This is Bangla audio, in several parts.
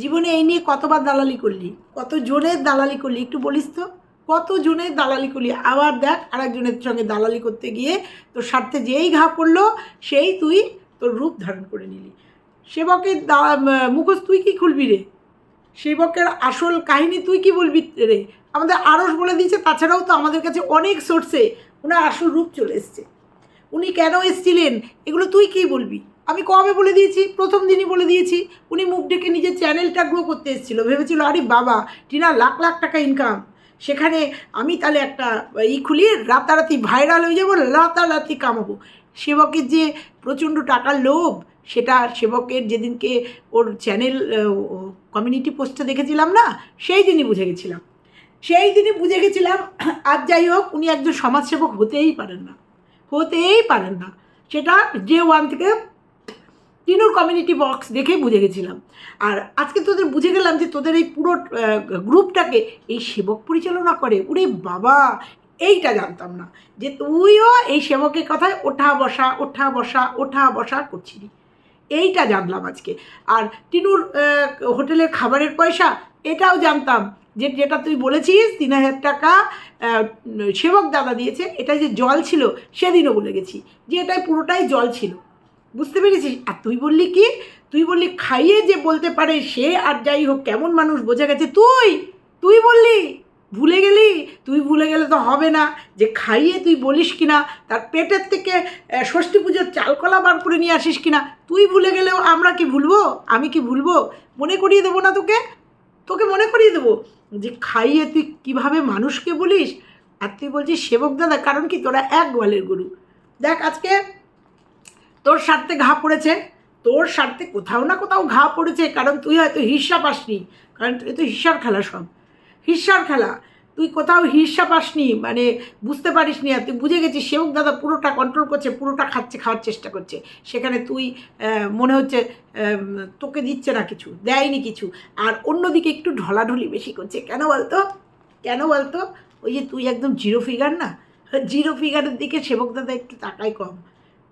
জীবনে এই নিয়ে কতবার দালালি করলি? কত জনের দালালি করলি? একটু বলিস তো। কত জনের দালালি করলি? আবার দেখ আরেকজনের সঙ্গে দালালি করতে গিয়ে তোর স্বার্থে যেই ঘা পড়ল, সেই তুই তোর রূপ ধারণ করে নিলি। সেবকের মুখোশ তুই কি খুলবি রে? সেবকের আসল কাহিনী তুই কি বলবি রে? আমাদের আরস বলে দিয়েছে, তাছাড়াও তো আমাদের কাছে অনেক সোর্সে ওনার আসল রূপ চলে এসছে। উনি কেন এসেছিলেন? এগুলো তুই কী বলবি? আমি কবে বলে দিয়েছি? প্রথম দিনই বলে দিয়েছি। উনি মুখ ডেকে নিজের চ্যানেলটা গ্রো করতে এসেছিল। ভেবেছিল, আরে বাবা, টিনা লাখ লাখ টাকা ইনকাম সেখানে আমি তাহলে একটা ই খুলি রাতারাতি ভাইরাল হয়ে যাব, রাতারাতি কামাবো। সেবকের যে প্রচণ্ড টাকার লোভ, সেটা সেবকের যেদিনকে ওর চ্যানেল কমিউনিটি পোস্টে দেখেছিলাম না, সেই দিনই বুঝে গেছিলাম। সেই দিনই বুঝে গেছিলাম, আর যাই হোক, উনি একজন সমাজসেবক হতেই পারেন না। হতেই পারেন না। সেটা ডে ওয়ান থেকে টিনুর কমিউনিটি বক্স দেখেই বুঝে গেছিলাম। আর আজকে তোদের বুঝে গেলাম যে তোদের এই পুরো গ্রুপটাকে এই সেবক পরিচালনা করে। ওরে বাবা, এইটা জানতাম না যে তুইও এই সেবকের কথায় ওঠা বসা ওঠা বসা ওঠা বসা করছিলি। এইটা জানলাম আজকে। আর টিনুর হোটেলের খাবারের পয়সা, এটাও জানতাম যে যেটা তুই বলেছিস, তিন হাজার টাকা সেবক দাদা দিয়েছে এটা যে জল ছিল, সেদিনও বলে গেছি যে এটাই পুরোটাই জল ছিল। বুঝতে পেরেছিস? আর তুই বললি কি? তুই বললি খাইয়ে যে বলতে পারে সে আর যাই হোক, কেমন মানুষ বোঝা গেছে। তুই! তুই বললি! ভুলে গেলি? তুই ভুলে গেলে তো হবে না। যে খাইয়ে তুই বলিস কিনা তার পেটের থেকে ষষ্ঠী পুজোর চালকলা বার করে নিয়ে আসিস কিনা তুই ভুলে গেলেও আমরা কি ভুলবো? আমি কি ভুলবো? মনে করিয়ে দেবো না তোকে? তোকে মনে করিয়ে দেবো? যে খাইয়ে তুই কীভাবে মানুষকে বলিস? আর তুই বলছিস, সেবক দাদা, কারণ কি তোরা এক গোয়ালের গরু। দেখ আজকে তোর স্বার্থে ঘা পড়েছে, তোর স্বার্থে কোথাও না কোথাও ঘা পড়েছে, কারণ তুই হয়তো হিস্সা পাসনি, কারণ তুই তো হিস্সার খেলা সব। হিস্সার খেলা, তুই কোথাও হিস্সা পাসনি মানে বুঝতে পারিসনি আর তুই বুঝে গেছিস সেবক দাদা পুরোটা কন্ট্রোল করছে, পুরোটা খাচ্ছে, খাওয়ার চেষ্টা করছে। সেখানে তুই মনে হচ্ছে তোকে দিচ্ছে না কিছু, দেয়নি কিছু। আর অন্যদিকে একটু ঢলাঢলি বেশি করছে, কেন বলতো? কেন বলতো? ওই যে তুই একদম জিরো ফিগার না? জিরো ফিগারের দিকে সেবক দাদা একটু তাকায় কম।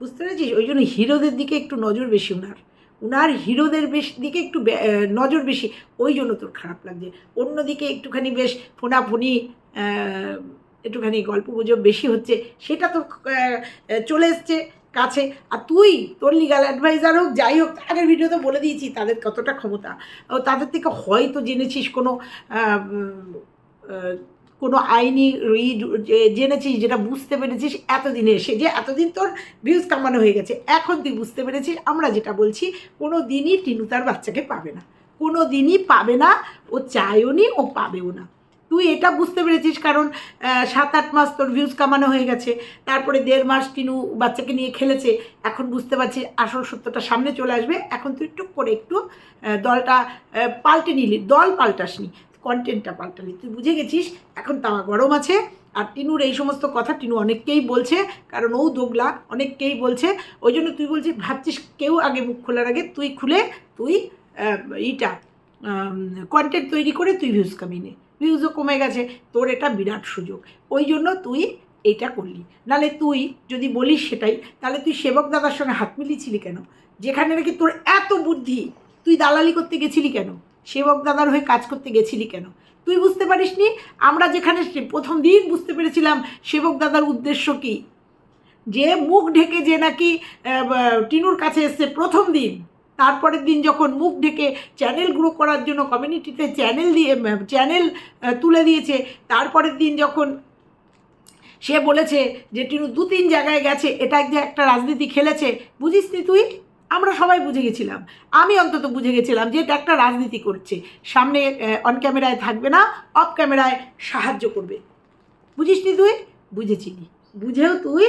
বুঝতে পেরেছিস? ওই জন্য হিরোদের দিকে একটু নজর বেশি ওনার ওনার হিরোদের বেশ দিকে একটু নজর বেশি। ওই জন্য তোর খারাপ লাগছে। অন্যদিকে একটুখানি বেশ ফোনাফুনি একটুখানি গল্প গুজব বেশি হচ্ছে। সেটা তো চলে এসছে কাছে। আর তুই, তোর লিগাল অ্যাডভাইজার হোক, যাই হোক আগের ভিডিওতে বলে দিয়েছি, তাদের কতটা ক্ষমতা। ও, তাদের থেকে হয়তো জেনেছিস কোনো কোনো আইনি যে- জেনেছিস, যেটা বুঝতে পেরেছিস এতদিনে এসে যে এতদিন তোর ভিউজ কামানো হয়ে গেছে, এখন তুই বুঝতে পেরেছিস, আমরা যেটা বলছি, কোনো দিনই টিনু তার বাচ্চাকে পাবে না। কোনো দিনই পাবে না, ও চায়ও নি, ও পাবেও না। তুই এটা বুঝতে পেরেছিস কারণ সাত আট মাস তোর ভিউজ কামানো হয়ে গেছে, তারপরে দেড় মাস টিনু বাচ্চাকে নিয়ে খেলেছে, এখন বুঝতে পারছিস আসল সত্যটা সামনে চলে আসবে, এখন তুই টুক করে একটু দলটা পাল্টে নিলি, দল পাল্টাসনি। কন্টেন্টটা পাল্টালি। তুই বুঝে গেছিস? এখন তাওয়া গরম আছে। আর টিনুর এই সমস্ত কথা টিনু অনেককেই বলছে, কারণ ও দোগলা, অনেককেই বলছে। ওই জন্য তুই বলছিস, ভাবছিস কেউ আগে মুখ খোলার আগে তুই খুলে, তুই ইটা কন্টেন্ট তৈরি করে তুই ভিউজ কামিয়ে নে। ভিউজও কমে গেছে, তোর এটা বিরাট সুযোগ। ওই জন্য তুই এইটা করলি। নালে তুই যদি বলিস সেটাই, তাহলে তুই সেবক দাদার সঙ্গে হাত মিলিয়েছিলি কেন? যেখানে নাকি তোর এত বুদ্ধি, তুই দালালি করতে গেছিলি কেন? সেবক দাদার হয়ে কাজ করতে গেছিলি কেন? তুই বুঝতে পারিস নি আমরা যেখানে প্রথম দিন বুঝতে পেরেছিলাম সেবক দাদার উদ্দেশ্য কী? যে মুখ ঢেকে যে নাকি টিনুর কাছে এসছে প্রথম দিন, তারপরের দিন যখন মুখ ঢেকে চ্যানেল গ্রো করার জন্য কমিউনিটিতে চ্যানেল দিয়ে চ্যানেল তুলে দিয়েছে, তারপরের দিন যখন সে বলেছে যে টিনু দু তিন জায়গায় গেছে, এটা যে একটা রাজনীতি খেলেছে বুঝিস তুই? আমরা সবাই বুঝে গেছিলাম। আমি অন্তত বুঝে গেছিলাম যে এটা একটা রাজনীতি করছে। সামনে অন ক্যামেরায় থাকবে না অফ ক্যামেরায় সাহায্য করবে। বুঝিস নি তুই? বুঝেছিলি বুঝেও তুই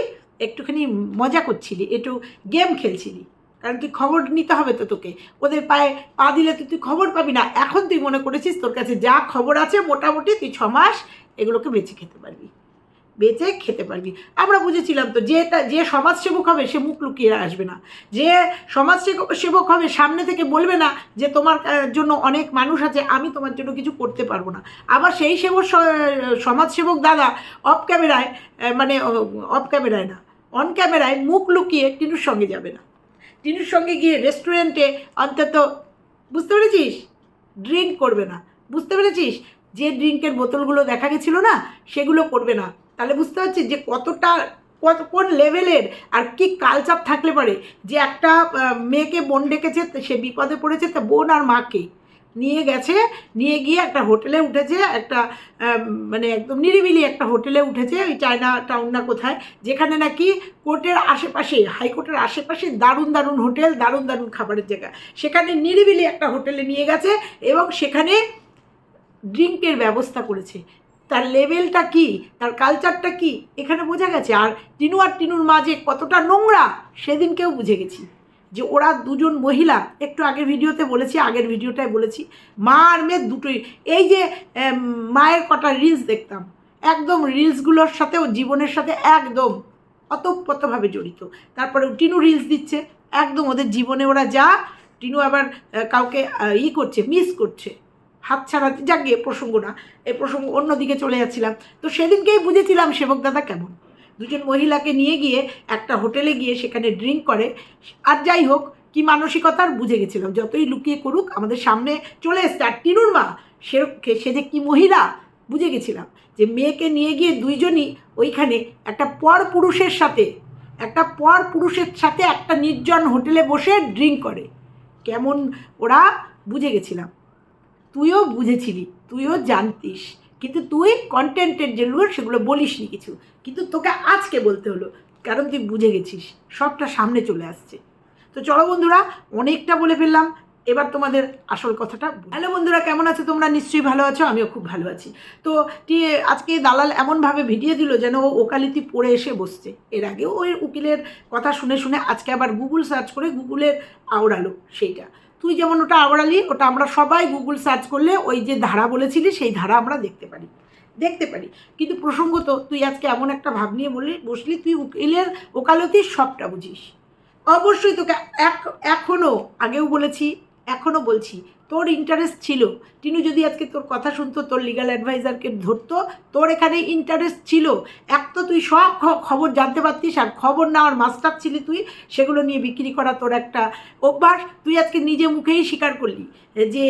একটুখানি মজা করছিলি, একটু গেম খেলছিলি। কারণ তুই খবর নিতে হবে তো তোকে। ওদের পায়ে পা দিলে তো তুই খবর পাবি না। এখন তুই মনে করেছিস তোর কাছে যা খবর আছে মোটামুটি তুই ছ মাস এগুলোকে বেঁচে খেতে পারবি। বেঁচে খেতে পারবি। আমরা বুঝেছিলাম তো যেটা যে সমাজসেবক হবে সে মুখ লুকিয়ে আসবে না। যে সমাজ সেবক হবে সামনে থেকে বলবে না যে তোমার জন্য অনেক মানুষ আছে, আমি তোমার জন্য কিছু করতে পারব না। আবার সেই সেবক সমাজসেবক দাদা অফ ক্যামেরায় মানে অফ ক্যামেরায় না অন ক্যামেরায় মুখ লুকিয়ে টিনুর সঙ্গে যাবে না। টিনুর সঙ্গে গিয়ে রেস্টুরেন্টে অন্তত, বুঝতে পেরেছিস? ড্রিঙ্ক করবে না। বুঝতে পেরেছিস? যে ড্রিঙ্কের বোতলগুলো দেখা গেছিল না, সেগুলো করবে না। তাহলে বুঝতে পারছি যে কতটা, কত, কোন লেভেলের আর কি কালচার থাকলে পারে? যে একটা মেয়েকে বোন ডেকেছে সে বিপদে পড়েছে, তা বোন আর মাকে নিয়ে গেছে, নিয়ে গিয়ে একটা হোটেলে উঠেছে, একটা মানে একদম নিরিবিলি একটা হোটেলে উঠেছে, ওই চায়না টাউন না কোথায়, যেখানে নাকি কোর্টের আশেপাশে হাইকোর্টের আশেপাশে দারুণ দারুণ হোটেল, দারুণ দারুণ খাবারের জায়গা। সেখানে নিরিবিলি একটা হোটেলে নিয়ে গেছে এবং সেখানে ড্রিঙ্কের ব্যবস্থা করেছে। তার লেভেলটা কি? তার কালচারটা কি? এখানে বোঝা গেছে। আর টিনু আর টিনুর মাঝে কতটা নোংরা সেদিনকেও বুঝে গেছি। যে ওরা দুজন মহিলা, একটু আগের ভিডিওতে বলেছি, আগের ভিডিওটায় বলেছি, মা আর মেয়ে দুটোই। এই যে মায়ের কটা রিলস দেখতাম, একদম রিলসগুলোর সাথে ও জীবনের সাথে একদম অতপ্রতভাবে জড়িত। তারপরে টিনু রিলস দিচ্ছে, একদম ওদের জীবনে ওরা যা, টিনু আবার কাউকে ই করছে মিস করছে। হাত ছাড়াতে যাক গিয়ে প্রসঙ্গ না এই প্রসঙ্গ অন্যদিকে চলে যাচ্ছিলাম। তো সেদিনকেই বুঝেছিলাম সেবক দাদা কেমন। দুজন মহিলাকে নিয়ে গিয়ে একটা হোটেলে গিয়ে সেখানে ড্রিঙ্ক করে, আর যাই হোক, কি মানসিকতার বুঝে গেছিলাম। যতই লুকিয়ে করুক, আমাদের সামনে চলে এসছে। আর টিনুর মা, সে সে যে কি মহিলা, বুঝে গেছিলাম যে মেয়েকে নিয়ে গিয়ে দুইজনই ওইখানে একটা পর পুরুষের সাথে, একটা পর পুরুষের সাথে একটা নির্জন হোটেলে বসে ড্রিঙ্ক করে। কেমন ওরা বুঝে গেছিলাম। তুইও বুঝেছিলি, তুইও জানতিস। কিন্তু তুই কন্টেন্টের যেগুলো সেগুলো বলিস নি কিছু। কিন্তু তোকে আজকে বলতে হলো, কারণ তুই বুঝে গেছিস, সবটা সামনে চলে আসছে। তো চলো বন্ধুরা, অনেকটা বলে ফেললাম, এবার তোমাদের আসল কথাটা হ্যালো বন্ধুরা, কেমন আছো তোমরা? নিশ্চয়ই ভালো আছো, আমিও খুব ভালো আছি। তো আজকে দালাল এমনভাবে ভিডিও দিল যেন ও ওকালিতি পড়ে এসে বসছে। এর আগেও ওই উকিলের কথা শুনে শুনে আজকে আবার গুগল সার্চ করে গুগলের আওড়ালো, সেইটা। তুই যেমন ওটা আওড়ালি, ওটা আমরা সবাই গুগল সার্চ করলে ওই যে ধারা বলেছিলি, সেই ধারা আমরা দেখতে পারি। দেখতে পারি। কিন্তু প্রসঙ্গত, তুই আজকে এমন একটা ভাব নিয়ে বললি, বসলি, তুই উকিলের ওকালতির সবটা বুঝিস। অবশ্যই তোকে এক এখনও আগেও বলেছি এখনও বলছি তোর ইন্টারেস্ট ছিল। টিনু যদি আজকে তোর কথা শুনতো, তোর লিগাল অ্যাডভাইজারকে ধরতো, তোর এখানে ইন্টারেস্ট ছিল। এক তো তুই সব খবর জানতে পারতিস আর খবর নেওয়ার মাস্টার ছিলি তুই, সেগুলো নিয়ে বিক্রি করা তোর একটা অভ্যাস। তুই আজকে নিজে মুখেই স্বীকার করলি যে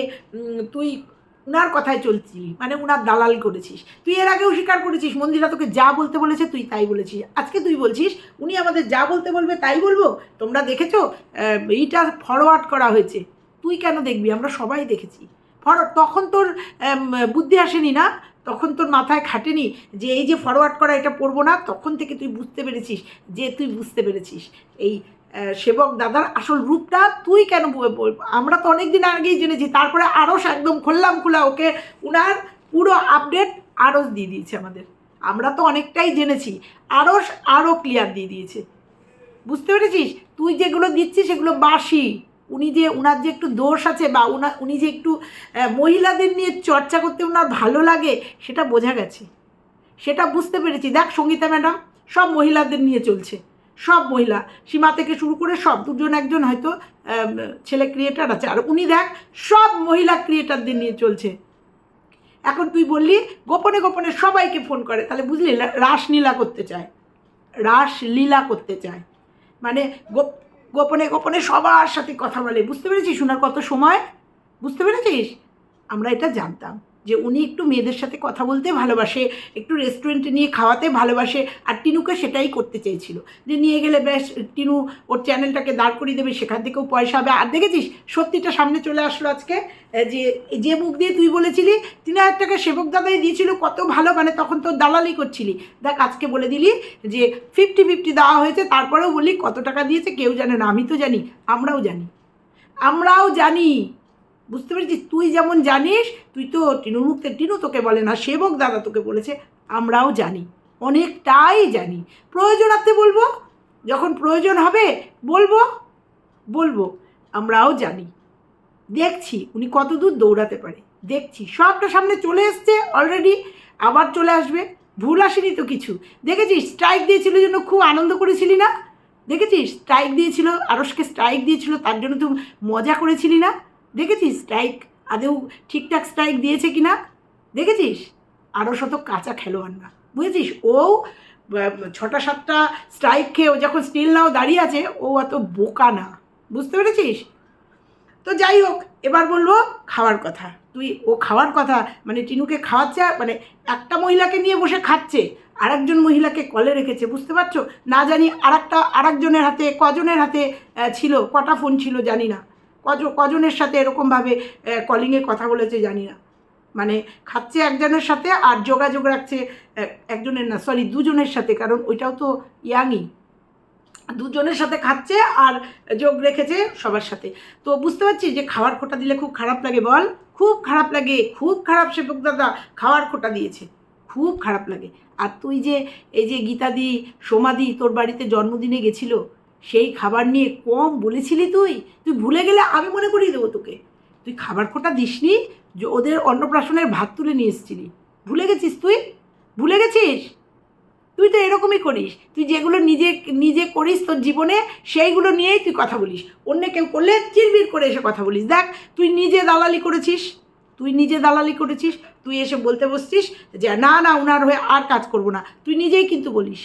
তুই উনার কথায় চলছিলি মানে উনার দালাল করেছিস। তুই এর আগেও স্বীকার করেছিস, মন্দিরা তোকে যা বলতে বলেছে তুই তাই বলেছিস। আজকে তুই বলছিস, উনি আমাদের যা বলতে বলবে তাই বলব? তোমরা দেখেছ? এইটা ফরওয়ার্ড করা হয়েছে। তুই কেন দেখবি? আমরা সবাই দেখেছি। ফরওয়ার্ড তখন তোর বুদ্ধি আসেনি না? তখন তোর মাথায় খাটেনি যে এই যে ফরওয়ার্ড করা এটা পড়ব না? তখন থেকে তুই বুঝতে পেরেছিস যে তুই বুঝতে পেরেছিস। এই সেবক দাদার আসল রূপটা তুই কেন আমরা তো অনেক দিন আগেই জেনেছি। তারপরে আরস একদম খুললাম খোলা ওকে উনার পুরো আপডেট আরস দিয়ে দিয়েছে আমাদের। আমরা তো অনেকটাই জেনেছি। আরস আরও ক্লিয়ার দিয়ে দিয়েছে। বুঝতে পেরেছিস? তুই যেগুলো দিচ্ছিস সেগুলো বাসি। উনি যে ওনার যে একটু দোষ আছে বা উনা, উনি যে একটু মহিলাদের নিয়ে চর্চা করতে ওনার ভালো লাগে, সেটা বোঝা গেছে। সেটা বুঝতে পেরেছি। দেখ সঙ্গীতা ম্যাডাম, সব মহিলাদের নিয়ে চলছে। সব মহিলা, সীমা থেকে শুরু করে সব, দুজন একজন হয়তো ছেলে ক্রিয়েটার আছে। আর উনি দেখ, সব মহিলা ক্রিয়েটারদের নিয়ে চলছে। এখন তুই বললি, গোপনে গোপনে সবাইকে ফোন করে। তাহলে বুঝলি রাসলীলা করতে চায়। রাসলীলা করতে চায়। মানে গোপ- গোপনে গোপনে সবার সাথে কথা বলে। বুঝতে পেরেছিস ওনার কত সময়? বুঝতে পেরেছিস? আমরা এটা জানতাম। যে উনি একটু মেয়েদের সাথে কথা বলতে ভালোবাসে, একটু রেস্টুরেন্টে নিয়ে খাওয়াতে ভালোবাসে, আর টিনুকে সেটাই করতে চেয়েছিল। যে নিয়ে গেলে বেশ, টিনু ওর চ্যানেলটাকে দাঁড় করিয়ে দেবে, সেখান থেকেও পয়সা হবে। আর দেখেছিস, সত্যিটা সামনে চলে আসলো আজকে যে যে মুখ দিয়ে তুই বলেছিলি, তিন হাজার টাকা সেবক দাদাই দিয়েছিল, কত ভালো মানে তখন তো দালালি করছিলি। দেখ, আজকে বলে দিলি যে ফিফটি ফিফটি দেওয়া হয়েছে, তারপরেও বললি কত টাকা দিয়েছে, কেউ জানে না, আমি তো জানি, আমরাও জানি। আমরাও জানি। বুঝতে পেরেছিস? তুই যেমন জানিস, তুই তো টিনুর টিনু তোকে বলে না, সেবক দাদা তোকে বলেছে, আমরাও জানি, অনেকটাই জানি। প্রয়োজন প্রয়োজনার্থে বলব? যখন প্রয়োজন হবে, বলব? বলব, আমরাও জানি। দেখছি, উনি কত দূর দৌড়াতে পারে। দেখছি, সবটা সামনে চলে এসছে অলরেডি আবার চলে আসবে। ভুল আসেনি তো কিছু। দেখেছিস স্ট্রাইক দিয়েছিল জন্য খুব আনন্দ করেছিলি না? দেখেছিস স্ট্রাইক দিয়েছিল আরসকে স্ট্রাইক দিয়েছিল, তার জন্য তুই মজা করেছিলি না? দেখেছিস স্ট্রাইক আদেও ঠিকঠাক স্ট্রাইক দিয়েছে কি না দেখেছিস? আরও শত কাঁচা খেলোয়াড় না। বুঝেছিস? ও ছটা সাতটা স্ট্রাইক খেয়ে ও যখন স্টিল নাও দাঁড়িয়ে আছে, ও অত বোকা না। বুঝতে পেরেছিস? তো যাই হোক, এবার বলব খাওয়ার কথা। তুই, ও খাওয়ার কথা মানে টিনুকে খাওয়াচ্ছে মানে একটা মহিলাকে নিয়ে বসে খাচ্ছে, আরেকজন মহিলাকে কলে রেখেছে, বুঝতে পারছ? না জানি আরেকটা, আরেকজনের হাতে, কজনের হাতে ছিল, কটা ফোন ছিল জানি না। কজ কজনের সাথে এরকমভাবে কলিংয়ে কথা বলেছে জানি না। মানে খাচ্ছে একজনের সাথে আর যোগাযোগ রাখছে একজনের না সরি দুজনের সাথে, কারণ ওইটাও তো ইয়াংই। দুজনের সাথে খাচ্ছে আর যোগ রেখেছে সবার সাথে। তো বুঝতে পারছি যে খাওয়ার খোটা দিলে খুব খারাপ লাগে বল? খুব খারাপ লাগে, খুব খারাপ সেবক দাদা খাওয়ার খোটা দিয়েছে। খুব খারাপ লাগে। আর তুই যে, এই যে গীতাদি, সোমাদি তোর বাড়িতে জন্মদিনে গেছিল সেই খাবার নিয়ে কম বলেছিলি তুই? তুই ভুলে গেলে আমি মনে করিয়ে দেবো তোকে। তুই খাবার খোটা দিসনি যে ওদের অন্নপ্রাশনের ভাত তুলে নিয়ে এসেছিলি। ভুলে গেছিস তুই? ভুলে গেছিস? তুই তো এরকমই করিস। তুই যেগুলো নিজে নিজে করিস তোর জীবনে, সেইগুলো নিয়েই তুই কথা বলিস। অন্য কেউ করলে চিরবির করে এসে কথা বলিস। দেখ, তুই নিজে দালালি করেছিস। তুই নিজে দালালি করেছিস। তুই এসে বলতে বসছিস যে, না না ওনার হয়ে আর কাজ করব না। তুই নিজেই কিন্তু বলিস।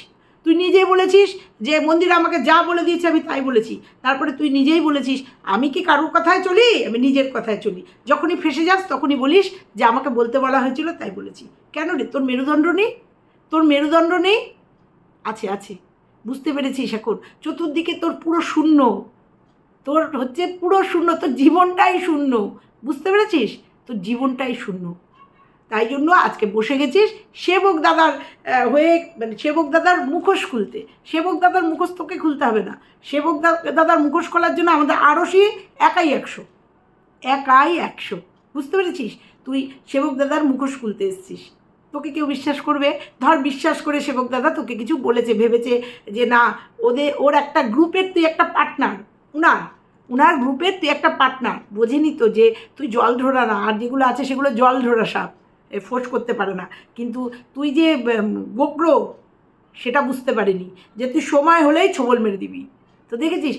তুই নিজেই বলেছিস যে মন্দির আমাকে যা বলে দিয়েছে আমি তাই বলেছি। তারপরে তুই নিজেই বলেছিস, আমি কি কারোর কথায় চলি? আমি নিজের কথায় চলি। যখনই ফেসে যাস, তখনই বলিস যে আমাকে বলতে বলা হয়েছিল তাই বলেছি। কেন রে? তোর মেরুদণ্ড নেই? তোর মেরুদণ্ড নেই? আছে আছে। বুঝতে পেরেছিস এখন? চতুর্দিকে তোর পুরো শূন্য। তোর হচ্ছে পুরো শূন্য, তোর জীবনটাই শূন্য। বুঝতে পেরেছিস? তোর জীবনটাই শূন্য। তাই জন্য আজকে বসে গেছিস সেবক দাদার হয়ে মানে সেবক দাদার মুখোশ খুলতে। সেবক দাদার মুখোশ তোকে খুলতে হবে না। সেবক দাদার মুখোশ খোলার জন্য আমাদের আরশি একাই একশো। একাই একশো। বুঝতে পেরেছিস? তুই সেবক দাদার মুখোশ খুলতে এসছিস। তোকে কেউ বিশ্বাস করবে? ধর বিশ্বাস করে সেবক দাদা তোকে কিছু বলেছে, ভেবেছে যে না ওদের ওর একটা গ্রুপের তুই একটা পার্টনার। উনার উনার গ্রুপের তুই একটা পার্টনার। বোঝেনি তো যে তুই জল ধরা না, আর যেগুলো আছে সেগুলো জল ধরা সাপ। ফোর্স করতে পারে না। কিন্তু তুই যে গোগ্র, সেটা বুঝতে পারিনি। যে তুই সময় হলেই ছবল মেরে দিবি। তো দেখেছিস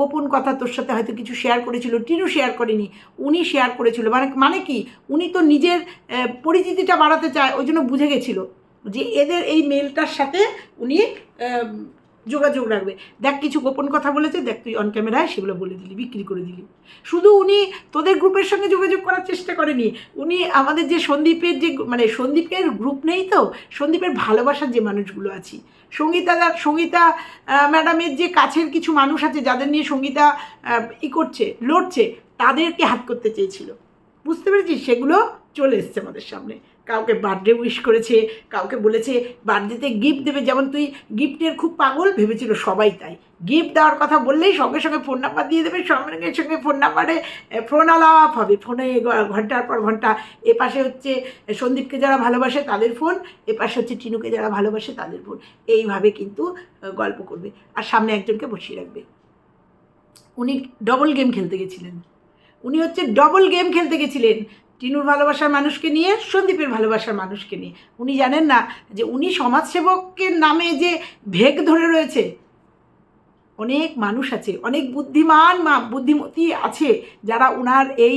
গোপন কথা তোর সাথে হয়তো কিছু শেয়ার করেছিল, টিনু শেয়ার করেনি, উনি শেয়ার করেছিল। মানে মানে কি? উনি তো নিজের পরিচিতিটা বাড়াতে চায়, ওই জন্য বুঝে গেছিল। যে এদের এই মেলটার সাথে উনি যোগাযোগ রাখবে। দেখ কিছু গোপন কথা বলেছে, দেখ তুই অন ক্যামেরায় সেগুলো বলে দিলি, বিক্রি করে দিলি। শুধু উনি তোদের গ্রুপের সঙ্গে যোগাযোগ করার চেষ্টা করেনি। উনি আমাদের যে সন্দীপের যে মানে সন্দীপের গ্রুপ নেই তো, সন্দীপের ভালোবাসার যে মানুষগুলো আছি। সঙ্গীতা সঙ্গীতা ম্যাডামের যে কাছের কিছু মানুষ আছে, যাদের নিয়ে সঙ্গীতা ই করছে, লড়ছে, তাদেরকে হাত করতে চেয়েছিল। বুঝতে পেরেছিস? সেগুলো চলে এসছে আমাদের সামনে। কাউকে বার্থডে উইশ করেছে, কাউকে বলেছে বার্থডেতে গিফট দেবে, যেমন তুই গিফটের খুব পাগল ভেবেছিল সবাই তাই। গিফট দেওয়ার কথা বললেই সঙ্গে সঙ্গে ফোন নাম্বার দিয়ে দেবে, সঙ্গে সঙ্গে ফোন নাম্বারে ফোন আলাপ হবে। ফোনে ঘণ্টার পর ঘণ্টা। এ পাশে হচ্ছে সন্দীপকে যারা ভালোবাসে তাদের ফোন এ পাশে হচ্ছে টিনুকে যারা ভালোবাসে তাদের ফোন এইভাবে কিন্তু গল্প করবে। আর সামনে একজনকে বসিয়ে রাখবে। উনি ডবল গেম খেলতে গেছিলেন। উনি হচ্ছে ডবল গেম খেলতে গেছিলেন। টিনুর ভালোবাসার মানুষকে নিয়ে, সন্দীপের ভালোবাসার মানুষকে নিয়ে। উনি জানেন না যে উনি সমাজসেবকের নামে যে ভেগ ধরে রয়েছে, অনেক মানুষ আছে, অনেক বুদ্ধিমান মা, বুদ্ধিমতী আছে, যারা ওনার এই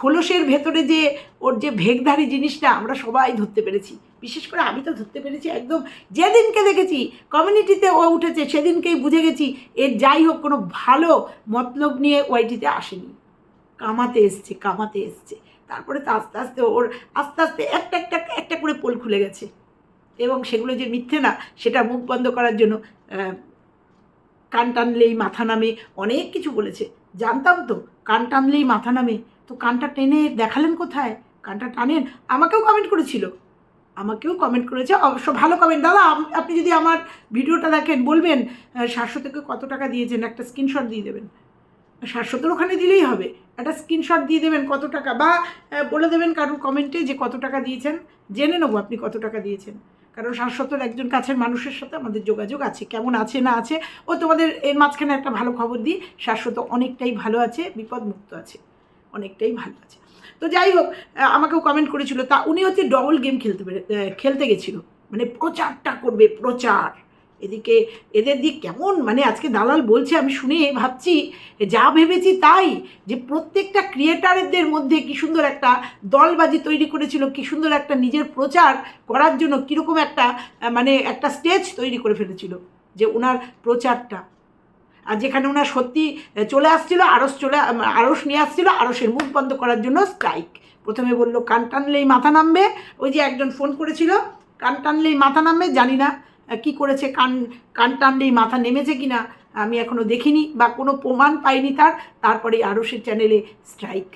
খোলসের ভেতরে যে ওর যে ভেগধারী জিনিসটা আমরা সবাই ধরতে পেরেছি। বিশেষ করে আমি তো ধরতে পেরেছি একদম। যেদিনকে দেখেছি, কমিউনিটিতে ও উঠেছে, সেদিনকেই বুঝে গেছি, এর যাই হোক কোনো ভালো মতলব নিয়ে ওয়াইটিতে আসেনি। কামাতে এসছে কামাতে এসছে। তারপরে তো আস্তে আস্তে ওর আস্তে আস্তে একটা একটা একটা করে পোল খুলে গেছে। এবং সেগুলো যে মিথ্যে না, সেটা মুখ বন্ধ করার জন্য কান টানলেই মাথা নামে অনেক কিছু বলেছে। জানতাম তো, কান টানলেই মাথা নামে। তো কানটা টেনে দেখালেন কোথায়? কানটা টানেন, আমাকেও কমেন্ট করেছিল। আমাকেও কমেন্ট করেছে, অবশ্য ভালো কমেন্ট দাদা আপনি যদি আমার ভিডিওটা দেখেন, বলবেন সাতশো থেকে কত টাকা দিয়েছেন? একটা স্ক্রিনশট দিয়ে দেবেন। সাতশোতের ওখানে দিলেই হবে। একটা স্ক্রিনশট দিয়ে দেবেন কত টাকা বা বলে দেবেন কারোর কমেন্টে যে কত টাকা দিয়েছেন। জেনে নেব আপনি কত টাকা দিয়েছেন। কারণ শাশ্বতর একজন কাছের মানুষের সাথে আমাদের যোগাযোগ আছে, কেমন আছে, না আছে। ও তোমাদের এর মাঝখানে একটা ভালো খবর দিই শাশ্বত অনেকটাই ভালো আছে, বিপদমুক্ত আছে, অনেকটাই ভালো আছে। তো যাই হোক আমাকেও কমেন্ট করেছিল। তা উনি হচ্ছে ডবল গেম খেলতে খেলতে গেছিল। মানে প্রচারটা করবে, প্রচার। এদিকে এদের দিক কেমন? মানে আজকে দালাল বলছে, আমি শুনে ভাবছি, যা ভেবেছি তাই, যে প্রত্যেকটা ক্রিয়েটারদের মধ্যে কি সুন্দর একটা দলবাজি তৈরি করেছিল, কি সুন্দর একটা নিজের প্রচার করার জন্য কীরকম একটা মানে একটা স্টেজ তৈরি করে ফেলেছিল, যে ওনার প্রচারটা। আর যেখানে ওনার সত্যি চলে আসছিল আড়স চলে আড়স নিয়ে আসছিল আড়সের মুখ বন্ধ করার জন্য স্ট্রাইক প্রথমে বলল, কান টানলেই মাথা নামবে, ওই যে একজন ফোন করেছিল, কান টানলেই মাথা নামবে, জানি না। কি করেছে? কান কান টানলেই মাথা নেমেছে কি না আমি এখনও দেখিনি বা কোনো প্রমাণ পাইনি তার। তারপরে আড়সের চ্যানেলে স্ট্রাইক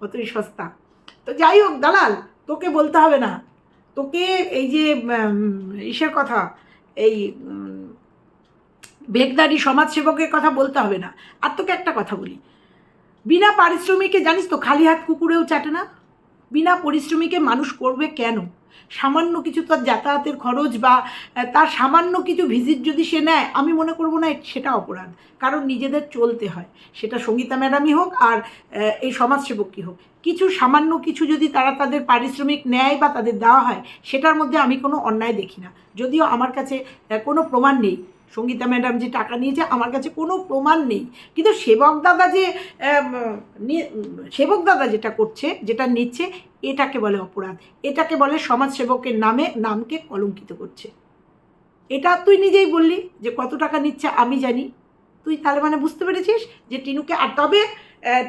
অতই সস্তা। তো যাই হোক, দালাল, তোকে বলতে হবে না। তোকে এই যে ইসের কথা, এই বেগদারি সমাজসেবকের কথা বলতে হবে না। আর তোকে একটা কথা বলি। বিনা পারিশ্রমিকে জানিস তো খালি হাত কুকুরেও চাটে না? বিনা পরিশ্রমিকে মানুষ করবে কেন? সামান্য কিছু তার যাতায়াতের খরচ বা তার সামান্য কিছু ভিজিট যদি সে নেয়, আমি মনে করব না সেটা অপরাধ। কারণ নিজেদের চলতে হয়। সেটা সঙ্গীতা ম্যাডামই হোক আর এই সমাজসেবকই হোক। কিছু সামান্য কিছু যদি তারা তাদের পারিশ্রমিক নেয় বা তাদের দেওয়া হয়, সেটার মধ্যে আমি কোনো অন্যায় দেখি না। যদিও আমার কাছে কোনো প্রমাণ নেই। সঙ্গীতা ম্যাডাম যে টাকা নিয়েছে, আমার কাছে কোনো প্রমাণ নেই। কিন্তু সেবক দাদা যে সেবক দাদা যেটা করছে, যেটা নিচ্ছে, এটাকে বলে অপরাধ। এটাকে বলে সমাজসেবকের নামে, নামকে কলঙ্কিত করছে। এটা তুই নিজেই বললি যে কত টাকা নিচ্ছে, আমি জানি। তুই তাহলে মানে বুঝতে পেরেছিস যে টিনুকে, আর তবে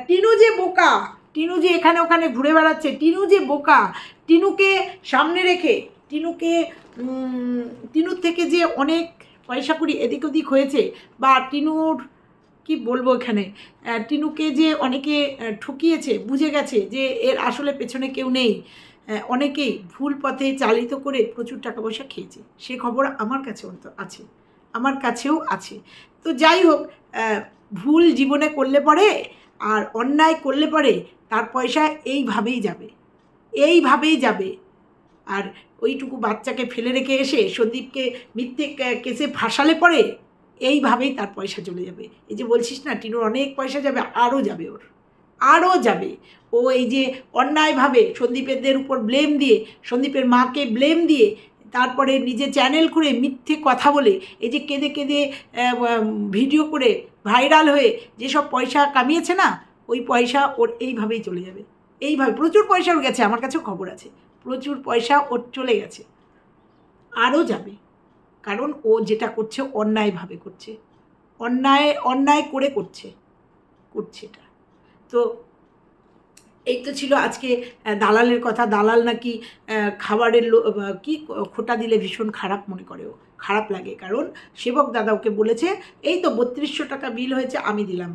টিনু যে বোকা, টিনু যে এখানে ওখানে ঘুরে বেড়াচ্ছে, টিনু যে বোকা, টিনুকে সামনে রেখে, টিনুকে টিনুর থেকে যে অনেক পয়সা কুড়ি এদিক ওদিক হয়েছে। বা টিনুর, কি বলব এখানে? টিনুকে যে অনেকে ঠকিয়েছে, বুঝে গেছে যে এর আসলে পেছনে কেউ নেই। অনেকেই ভুল পথে চালিত করে প্রচুর টাকা পয়সা খেয়েছে। সে খবর আমার কাছে অন্ত আছে। আমার কাছেও আছে। তো যাই হোক ভুল জীবনে করলে পরে আর অন্যায় করলে পরে তার পয়সা এইভাবেই যাবে। এইভাবেই যাবে। আর ওইটুকু বাচ্চাকে ফেলে রেখে এসে সন্দীপকে মিথ্যে কেসে ফাঁসালে পরে এইভাবেই তার পয়সা চলে যাবে। এই যে বলছিস না, টিনুর অনেক পয়সা যাবে, আরও যাবে ওর। আরও যাবে। ও এই যে অন্যায়ভাবে সন্দীপেরদের উপর ব্লেম দিয়ে, সন্দীপের মাকে ব্লেম দিয়ে, তারপরে নিজে চ্যানেল করে মিথ্যে কথা বলে, এই যে কেঁদে কেঁদে ভিডিও করে ভাইরাল হয়ে যেসব পয়সা কামিয়েছে না, ওই পয়সা ওর এইভাবেই চলে যাবে। এইভাবে প্রচুর পয়সা ওর গেছে, আমার কাছেও খবর আছে। প্রচুর পয়সা ওর চলে গেছে। আরও যাবে। কারণ ও যেটা করছে, অন্যায়ভাবে করছে। অন্যায় অন্যায় করে করছে। করছে এটা। তো এই তো ছিল আজকে দালালের কথা। দালাল নাকি খাবারের কি খোটা দিলে ভীষণ খারাপ মনে করে ও। খারাপ লাগে। কারণ সেবক দাদা ওকে বলেছে, এই তো বত্রিশশো টাকা বিল হয়েছে, আমি দিলাম।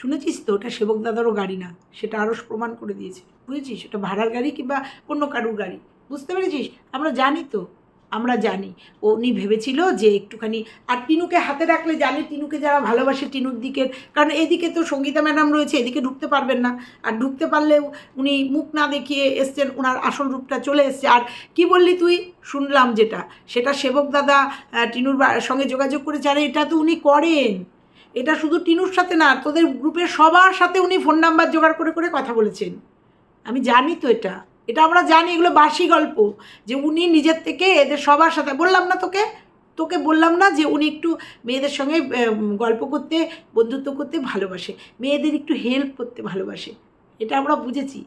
শুনেছিস তো, ওটা সেবক দাদারও গাড়ি না, সেটা আরও প্রমাণ করে দিয়েছে। বুঝেছিস? ওটা ভাড়ার গাড়ি কিংবা অন্য কারুর গাড়ি। বুঝতে পেরেছিস? আমরা জানি তো, আমরা জানি। উনি ভেবেছিল যে একটুখানি, আর টিনুকে হাতে রাখলে জানে টিনুকে যারা ভালোবাসে টিনুর দিকের, কারণ এদিকে তো সঙ্গীতা ম্যাডাম রয়েছে, এদিকে ঢুকতে পারবেন না। আর ঢুকতে পারলেও উনি মুখ না দেখিয়ে এসছেন ওনার আসল রূপটা চলে এসছে। আর কি বললি তুই? শুনলাম যেটা, সেটা সেবক দাদা টিনুর সঙ্গে যোগাযোগ করেছে। আর এটা তো উনি করেন। এটা শুধু টিনুর সাথে না তোদের গ্রুপের সবার সাথে উনি ফোন নাম্বার জোগাড় করে করে কথা বলেছেন। আমি জানি তো এটা। এটা আমরা জানি, এগুলো বাসি গল্প, যে উনি নিজের থেকে এদের সবার সাথে, বললাম না তোকে তোকে বললাম না যে উনি একটু মেয়েদের সঙ্গে গল্প করতে, বন্ধুত্ব করতে ভালোবাসে, মেয়েদের একটু হেল্প করতে ভালোবাসে। এটা আমরা বুঝেছি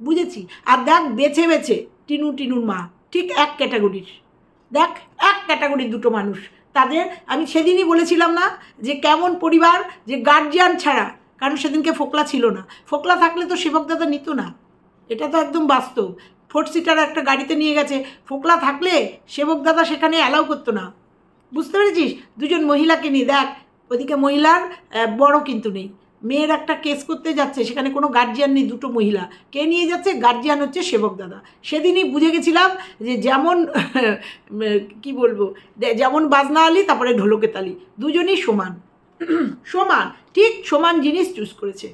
বুঝেছি। আর দেখ, বেছে বেছে, টিনু, টিনুর মা, ঠিক এক ক্যাটাগরির দেখ, এক ক্যাটাগরির দুটো মানুষ। তাদের আমি সেদিনই বলেছিলাম না যে কেমন পরিবার, যে গার্জিয়ান ছাড়া, কারণ সেদিনকে ফোকলা ছিল না। ফোকলা থাকলে তো সেবক দাদা নিত না। এটা তো একদম বাস্তব। ফোর সিটার একটা গাড়িতে নিয়ে গেছে। ফোকলা থাকলে সেবক দাদা সেখানে অ্যালাউ করতো না। বুঝতে পেরেছিস? দুজন মহিলাকে নিয়ে, দেখ, ওদিকে মহিলার বড় কিন্তু নেই। মেয়ের একটা কেস করতে যাচ্ছে, সেখানে কোনো গার্জিয়ান নেই, দুটো মহিলা। কে নিয়ে যাচ্ছে? গার্জিয়ান হচ্ছে সেবক দাদা। সেদিনই বুঝে গেছিলাম যে যেমন, কি বলব যেমন বাজনা আলি, তারপরে ঢোলকে তালি। দুজনই সমান। সমান, ঠিক সমান জিনিস চুজ করেছে।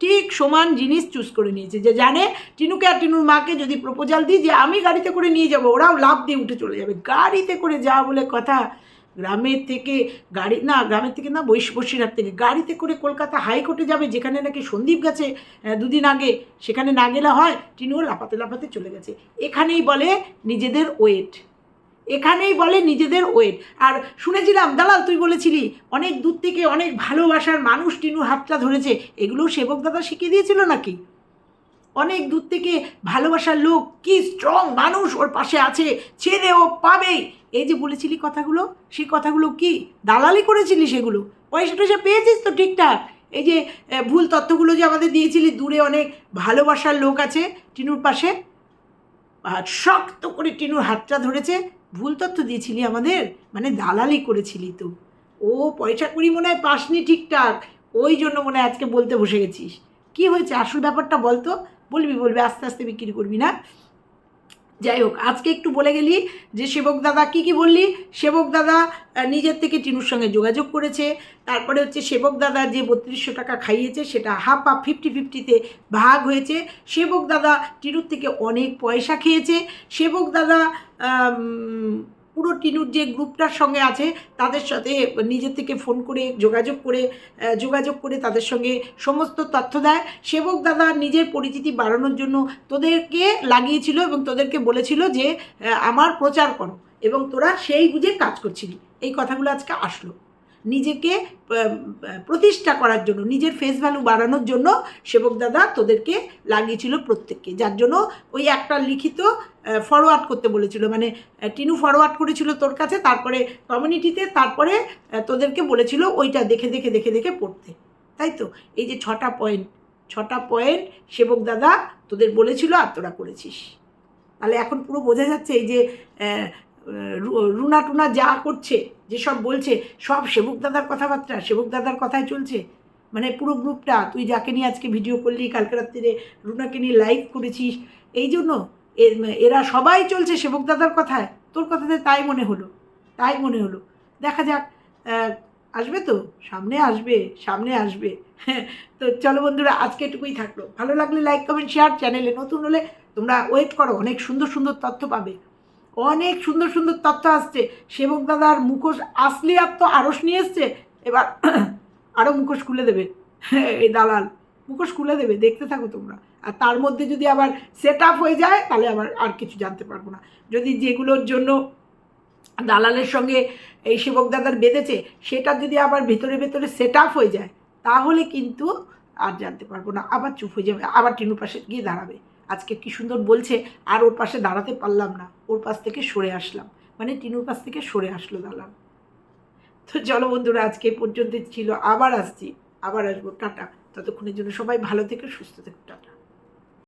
ঠিক সমান জিনিস চুজ করে নিয়েছে। যে জানে টিনুকে আর টিনুর মাকে যদি প্রপোজাল দিই যে আমি গাড়িতে করে নিয়ে যাব, ওরাও লাভ দিয়ে উঠে চলে যাবে। গাড়িতে করে যা বলে কথা গ্রামের থেকে গাড়ি, না, গ্রামের থেকে না বসিরহাট থেকে। গাড়িতে করে কলকাতা হাইকোর্টে যাবে, যেখানে নাকি সন্দীপ গেছে দুদিন আগে। সেখানে না গেলে হয় টিনুও লাফাতে লাফাতে চলে গেছে। এখানেই বলে নিজেদের ওয়েট। এখানেই বলে নিজেদের ওয়েট। আর শুনেছিলাম, দালাল, তুই বলেছিলি, অনেক দূর থেকে অনেক ভালোবাসার মানুষ টিনুর হাতটা ধরেছে। এগুলো সেবক দাদা শিখিয়ে দিয়েছিল নাকি? অনেক দূর থেকে ভালোবাসার লোক কি স্ট্রং মানুষ ওর পাশে আছে ছেড়ে ও পাবেই। এই যে বলেছিলি কথাগুলো, সেই কথাগুলো কি দালালি করেছিলি সেগুলো? পয়সা টয়সা পেয়েছিস তো ঠিকঠাক? এই যে ভুল তথ্যগুলো যে আমাদের দিয়েছিলি, দূরে অনেক ভালোবাসার লোক আছে টিনুর পাশে। আর শক্ত করে টিনুর হাতটা ধরেছে, ভুল তথ্য দিয়েছিলি আমাদের? মানে দালালি করেছিলি তো। ও পয়সা কুড়ি মনে হয় পাসনি ঠিকঠাক, ওই জন্য মনে হয় আজকে বলতে বসে গেছিস। কি হয়েছে? আসল ব্যাপারটা বলতো? বলবি বলবি, আস্তে আস্তে বিক্রি করবি না? যাই হোক, আজকে একটু বলে গেলি যে সেবক দাদা, কি কি বললি? সেবক দাদা নিজের থেকে টিনুর সঙ্গে যোগাযোগ করেছে। তারপরে হচ্ছে সেবক দাদা যে বত্রিশশো টাকা খাইয়েছে, সেটা হাফ হাফ ফিফটি ফিফটিতে ভাগ হয়েছে। সেবক দাদা টিনুর থেকে অনেক পয়সা খেয়েছে। সেবক দাদা পুরো টিনুর যে গ্রুপটার সঙ্গে আছে, তাদের সাথে নিজের থেকে ফোন করে, যোগাযোগ করে যোগাযোগ করে তাদের সঙ্গে সমস্ত তথ্য দেয়। সেবক দাদা নিজের পরিচিতি বাড়ানোর জন্য তোদেরকে লাগিয়েছিল এবং তোদেরকে বলেছিল যে আমার প্রচার করো এবং তোরা সেই বুঝে কাজ করছিলি। এই কথাগুলো আজকে আসলো। নিজেকে প্রতিষ্ঠা করার জন্য, নিজের ফেস ভ্যালু বাড়ানোর জন্য সেবক দাদা তোদেরকে লাগিয়েছিল প্রত্যেককে। যার জন্য ওই একটা লিখিত ফরওয়ার্ড করতে বলেছিল। মানে টিনু ফরওয়ার্ড করেছিল তোর কাছে, তারপরে কমিউনিটিতে তারপরে তোদেরকে বলেছিল ওইটা দেখে দেখে দেখে দেখে পড়তে। তাই তো? এই যে ছটা পয়েন্ট ছটা পয়েন্ট সেবক দাদা তোদের বলেছিল আর তোরা করেছিস। তাহলে এখন পুরো বোঝা যাচ্ছে এই যে রুনা টুনা যা করছে, যেসব বলছে, সব সেবক দাদার কথাবার্তা, সেবক দাদার কথাই চলছে। মানে পুরো গ্রুপটা, তুই যাকে নিয়ে আজকে ভিডিও করলি, কালকে রাত্রিরে রুনাকে নিয়ে লাইভ করেছিস, এই জন্য এরা সবাই চলছে সেবক দাদার কথায়। তোর কথাতে তাই মনে হলো, তাই মনে হলো। দেখা যাক আসবে তো? সামনে আসবে সামনে আসবে। তো চলো বন্ধুরা, আজকে এটুকুই থাকল। ভালো লাগলে লাইক কমেন্ট শেয়ার চ্যানেলে নতুন হলে তোমরা ওয়েট করো, অনেক সুন্দর সুন্দর তথ্য পাবে। অনেক সুন্দর সুন্দর তথ্য আসছে। সেবক দাদার মুখোশ আসলে আর তো আড়স নিয়ে এসছে। এবার আরও মুখোশ খুলে দেবে। এই দালাল, মুখোশ খুলে দেবে, দেখতে থাকো তোমরা। আর তার মধ্যে যদি আবার সেট আপ হয়ে যায়, তাহলে আবার আর কিছু জানতে পারব না। যদি যেগুলোর জন্য দালালের সঙ্গে এই সেবক দাদার বেঁধেছে, সেটা যদি আবার ভেতরে ভেতরে সেট আপ হয়ে যায়, তাহলে কিন্তু আর জানতে পারব না। আবার চুপ হয়ে যাবে, আবার টিনুর পাশে গিয়ে দাঁড়াবে। আজকে কি সুন্দর বলছে, আর ওর পাশে দাঁড়াতে পারলাম না। ওর পাশ থেকে সরে আসলাম। মানে টিনুর পাশ থেকে সরে আসলো দালাল তো চলো বন্ধুরা, আজকে পর্যন্ত ছিল। আবার আসছি। আবার আসব। টাটা। ততক্ষণের জন্য সবাই ভালো থেকে, সুস্থ থেকো। টাটা।